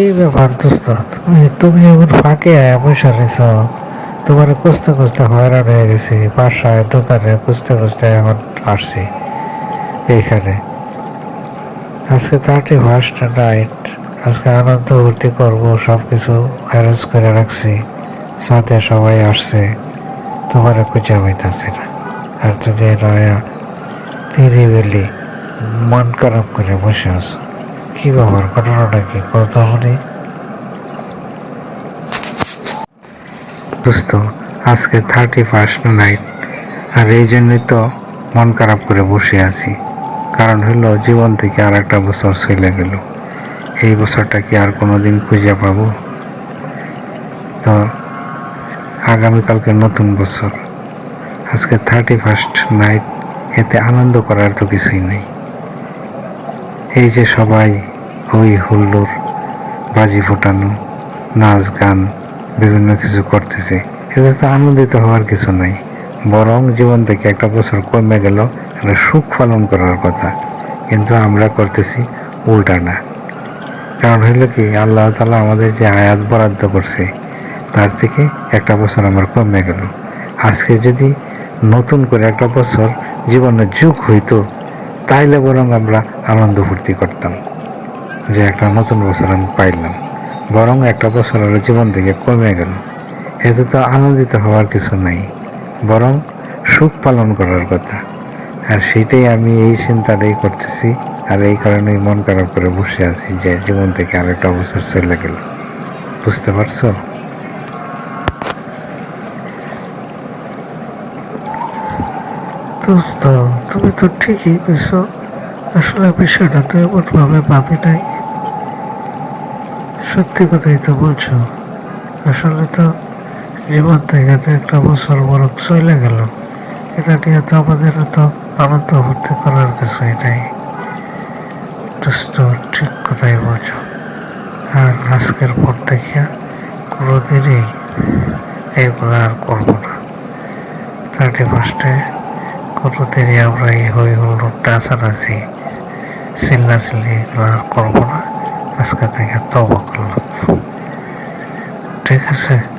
কি ব্যাপার দোস্ত? তুমি তুমি ফাঁকে রয়েছ। তোমার খুঁজতে খুঁজতে হয়রান হয়ে গেছি। বাসায়, দোকানে খুঁজতে খুঁজতে এখন আসছি এইখানে। আজকে থার্টি ফার্স্ট নাইট আজকে আনন্দ ভর্তি করব সব কিছু অ্যারেঞ্জ করে রাখছি। সাথে সবাই আসছে। তোমার খুঁজে হইতাছে না। আর তুমি নয়া নিরিবিলি মন খারাপ করে বসে আছো। কি ব্যাপার? ঘটনাটা কি? কথা বলি দোস্ত, আজকে থার্টি ফার্স্ট নাইট আর এই জন্যই তো মন খারাপ করে বসে আছি। কারণ হলো, জীবন থেকে আর একটা বছর চলে গেল। এই বছরটা কি আর কোনো দিন খুঁজে পাবো? তো, আগামীকালকে নতুন বছর। আজকে থার্টি ফার্স্ট নাইট এতে আনন্দ করার তো কিছুই নেই। এই যে সবাই হই হুল্লোড়, বাজি ফোটানো, নাচ গান, বিভিন্ন কিছু করতেছে। এতে তো আনন্দিত হওয়ার কিছু নাই। বরং জীবন থেকে একটা বছর কমে গেল, একটা সুখ পালন করার কথা। কিন্তু আমরা করতেছি উল্টাটা কারণ হইল কি, আল্লাহ তালা আমাদের যে আয়াত বরাদ্দ করছে, তার থেকে একটা বছর আমার কমে গেল। আজকে যদি নতুন করে একটা বছর জীবনের যুগ হইতো, তাইলে বরং আমরা আনন্দ ফুর্তি করতাম। যে একটা নতুন বছর আমি পাইলাম, বরং একটা বছর হলো জীবন থেকে কমে গেল। এতে তো আনন্দিত হওয়ার কিছু নাই, বরং সুখ পালন করার কথা। আর সেটাই আমি এই চিন্তাটাই করতেছি, আর এই কারণেই মন খারাপ করে বসে আছি যে জীবন থেকে আরেকটা বছর চলে গেল। বুঝতে পারছ? তুমি তো ঠিকই কইছো। আসলে বিষয়টা তো এমনভাবে ভাবি নাই। সত্যি কথাই তো বলছো। আসলে তো জীবন থেকে তো একটা বছর বড় চলে গেল। এটা নিয়ে তো আমাদের তো আনন্দ ভর্তি করার কিছুই নাই। দোস্ত, ঠিক কথাই বলছো। আর আজকের পর থেকে কোনোদিনই এগুলো আর করব না। থার্টি ফার্স্টে কতদিনই আমরা এই হই হুল্লোড়টা আছি চিল্লা চিল্লি এগুলো আর করব না। আজকে থেকে তবা করলাম। ঠিক আছে?